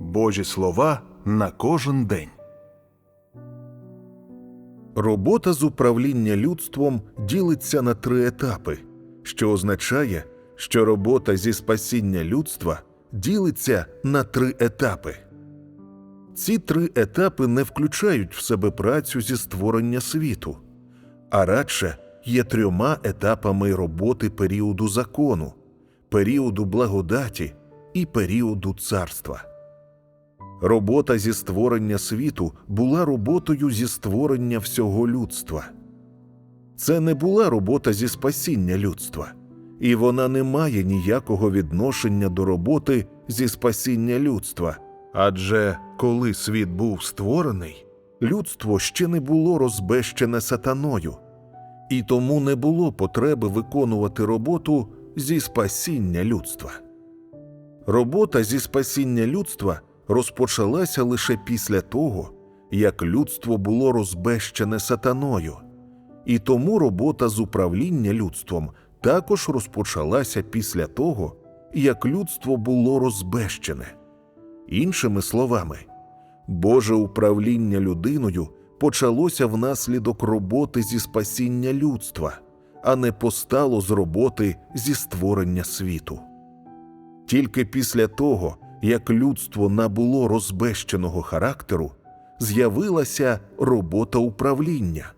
Божі слова на кожен день. Робота з управління людством ділиться на три етапи, що означає, що робота зі спасіння людства ділиться на три етапи. Ці три етапи не включають в себе працю зі створення світу, а радше є трьома етапами роботи періоду закону, періоду благодаті і періоду царства. Робота зі створення світу була роботою зі створення всього людства. Це не була робота зі спасіння людства, і вона не має ніякого відношення до роботи зі спасіння людства. Адже коли світ був створений, людство ще не було розбещене сатаною, і тому не було потреби виконувати роботу зі спасіння людства. Робота зі спасіння людства розпочалася лише після того, як людство було розбещене сатаною, і тому робота з управління людством також розпочалася після того, як людство було розбещене. Іншими словами, Боже управління людиною почалося внаслідок роботи зі спасіння людства, а не постало з роботи зі створення світу. Тільки після того, як людство набуло розбещеного характеру, з'явилася робота управління,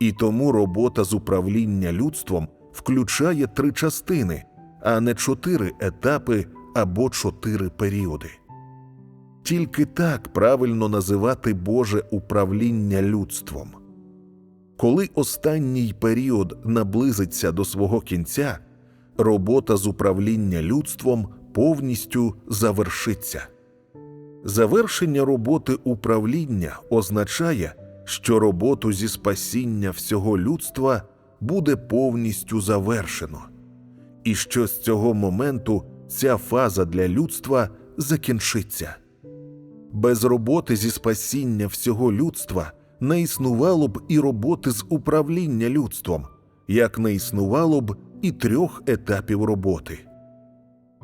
і тому робота з управління людством включає три частини, а не чотири етапи або чотири періоди. Тільки так правильно називати Боже управління людством. Коли останній період наблизиться до свого кінця, робота з управління людством повністю завершиться. Завершення роботи управління означає, що роботу зі спасіння всього людства буде повністю завершено, і що з цього моменту ця фаза для людства закінчиться. Без роботи зі спасіння всього людства не існувало б і роботи з управління людством, як не існувало б і трьох етапів роботи.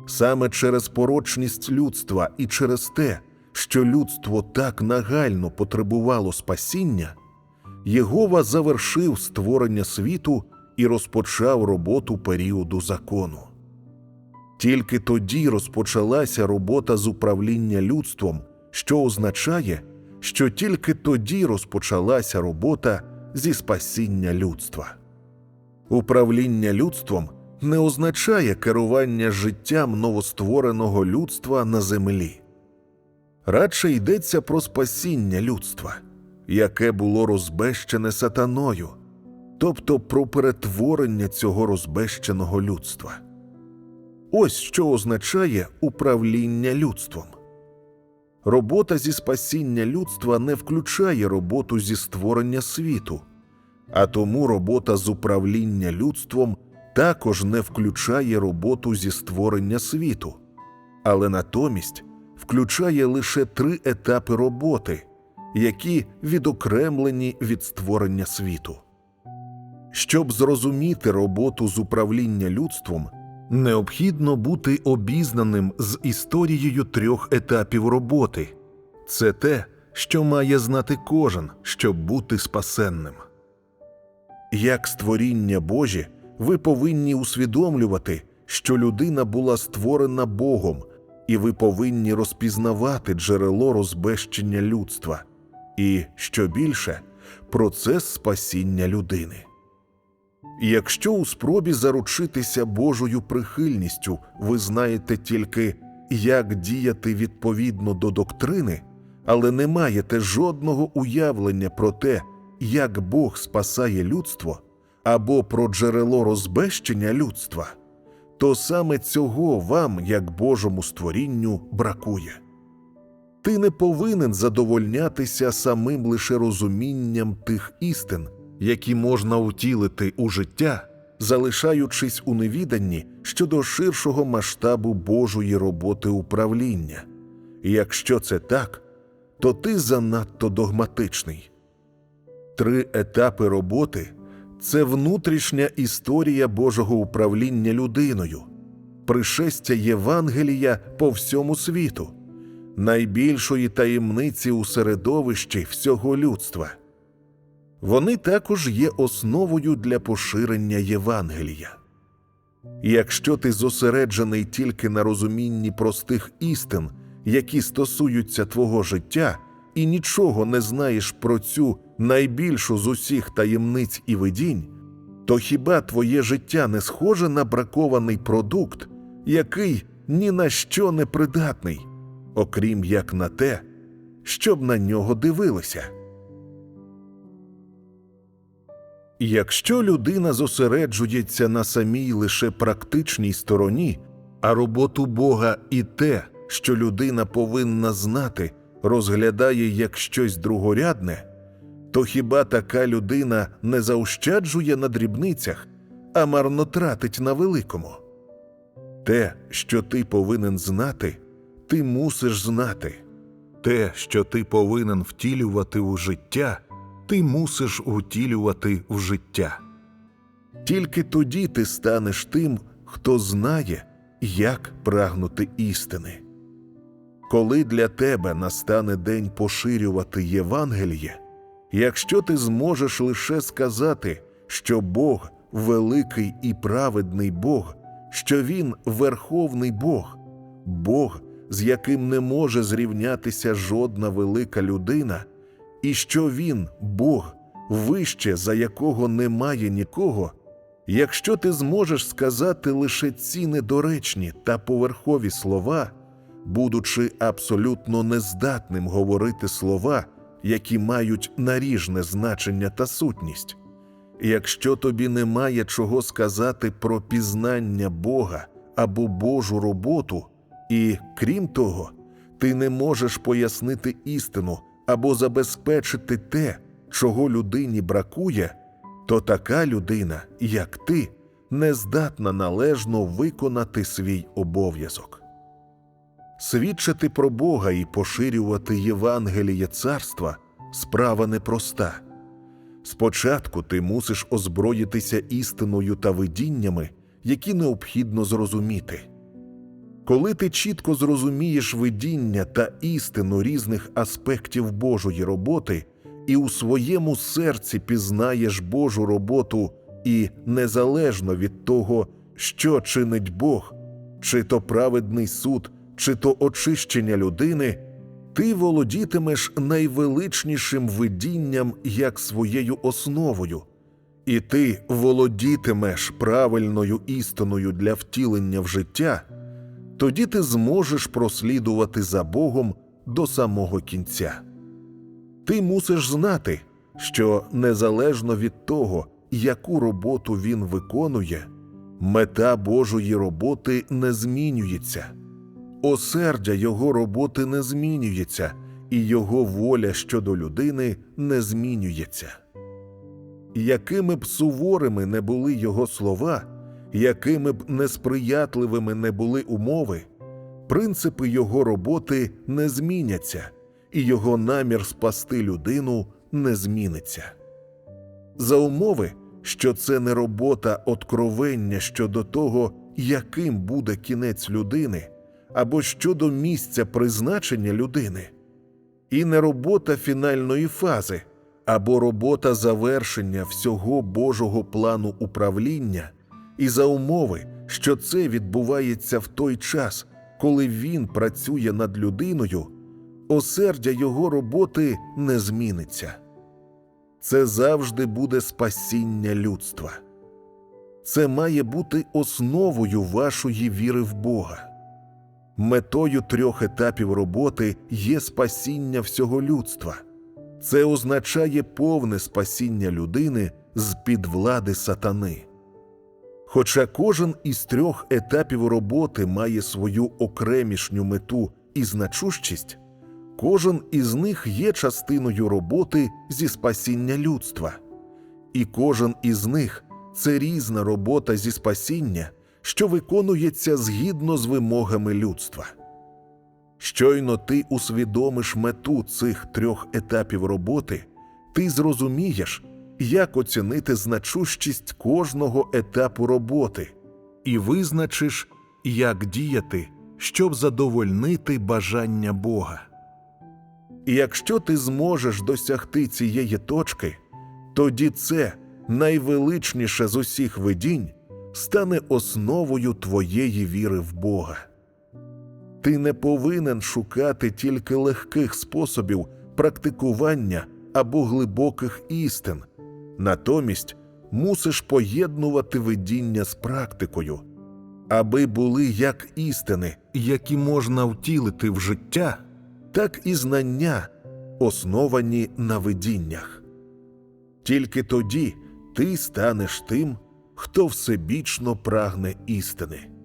Саме через порочність людства і через те, що людство так нагально потребувало спасіння, Єгова завершив створення світу і розпочав роботу періоду закону. Тільки тоді розпочалася робота з управління людством, що означає, що тільки тоді розпочалася робота зі спасіння людства. Управління людством не означає керування життям новоствореного людства на землі. Радше йдеться про спасіння людства, яке було розбещене сатаною, тобто про перетворення цього розбещеного людства. Ось що означає управління людством. Робота зі спасіння людства не включає роботу зі створення світу, а тому робота з управління людством також не включає роботу зі створення світу, але натомість включає лише три етапи роботи, які відокремлені від створення світу. Щоб зрозуміти роботу з управління людством, необхідно бути обізнаним з історією трьох етапів роботи це те, що має знати кожен, щоб бути спасенним. Як створіння Божі, ви повинні усвідомлювати, що людина була створена Богом, і ви повинні розпізнавати джерело розбещення людства, і, що більше, процес спасіння людини. Якщо у спробі заручитися Божою прихильністю ви знаєте тільки, як діяти відповідно до доктрини, але не маєте жодного уявлення про те, як Бог спасає людство або про джерело розбещення людства, то саме цього вам, як Божому створінню, бракує. Ти не повинен задовольнятися самим лише розумінням тих істин, які можна утілити у життя, залишаючись у невіданні щодо ширшого масштабу Божої роботи управління. І якщо це так, то ти занадто догматичний. Три етапи роботи це внутрішня історія Божого управління людиною, пришестя Євангелія по всьому світу, найбільшої таємниці у середовищі всього людства. Вони також є основою для поширення Євангелія. Якщо ти зосереджений тільки на розумінні простих істин, які стосуються твого життя, і нічого не знаєш про цю найбільшу з усіх таємниць і видінь, то хіба твоє життя не схоже на бракований продукт, який ні на що не придатний, окрім як на те, щоб на нього дивилися? Якщо людина зосереджується на самій лише практичній стороні, а роботу Бога і те, що людина повинна знати, розглядає як щось другорядне, то хіба така людина не заощаджує на дрібницях, а марно тратить на великому? Те, що ти повинен знати, ти мусиш знати. Те, що ти повинен втілювати у життя, ти мусиш втілювати в життя. Тільки тоді ти станеш тим, хто знає, як прагнути істини. Коли для тебе настане день поширювати Євангеліє, якщо ти зможеш лише сказати, що Бог великий і праведний Бог, що Він верховний Бог, Бог, з яким не може зрівнятися жодна велика людина, і що Він, Бог, вище, за якого немає нікого, якщо ти зможеш сказати лише ці недоречні та поверхові слова, будучи абсолютно нездатним говорити слова, які мають наріжне значення та сутність. Якщо тобі немає чого сказати про пізнання Бога або Божу роботу, і крім того, ти не можеш пояснити істину або забезпечити те, чого людині бракує, то така людина, як ти, не здатна належно виконати свій обов'язок. Свідчити про Бога і поширювати Євангеліє царства справа непроста. Спочатку ти мусиш озброїтися істиною та видіннями, які необхідно зрозуміти. Коли ти чітко зрозумієш видіння та істину різних аспектів Божої роботи, і у своєму серці пізнаєш Божу роботу і незалежно від того, що чинить Бог, чи то праведний суд, чи то очищення людини, ти володітимеш найвеличнішим видінням як своєю основою, і ти володітимеш правильною істиною для втілення в життя, тоді ти зможеш прослідувати за Богом до самого кінця. Ти мусиш знати, що незалежно від того, яку роботу він виконує, мета Божої роботи не змінюється. Осердя його роботи не змінюється, і його воля щодо людини не змінюється. Якими б суворими не були його слова, якими б несприятливими не були умови, принципи його роботи не зміняться, і його намір спасти людину не зміниться. За умови, що це не робота откровення щодо того, яким буде кінець людини або щодо місця призначення людини, і не робота фінальної фази, або робота завершення всього Божого плану управління, і за умови, що це відбувається в той час, коли він працює над людиною, осердя його роботи не зміниться. Це завжди буде спасіння людства. Це має бути основою вашої віри в Бога. Метою трьох етапів роботи є спасіння всього людства. Це означає повне спасіння людини з під влади сатани. Хоча кожен із трьох етапів роботи має свою окремішню мету і значущість, кожен із них є частиною роботи зі спасіння людства, і кожен із них це різна робота зі спасіння, що виконується згідно з вимогами людства. Щойно ти усвідомиш мету цих трьох етапів роботи, ти зрозумієш, як оцінити значущість кожного етапу роботи, і визначиш, як діяти, щоб задовольнити бажання Бога. Якщо ти зможеш досягти цієї точки, тоді це найвеличніше з усіх видінь стане основою твоєї віри в Бога. Ти не повинен шукати тільки легких способів практикування або глибоких істин, натомість мусиш поєднувати видіння з практикою, аби були як істини, які можна втілити в життя, так і знання, основані на видіннях. Тільки тоді ти станеш тим, хто всебічно прагне істини.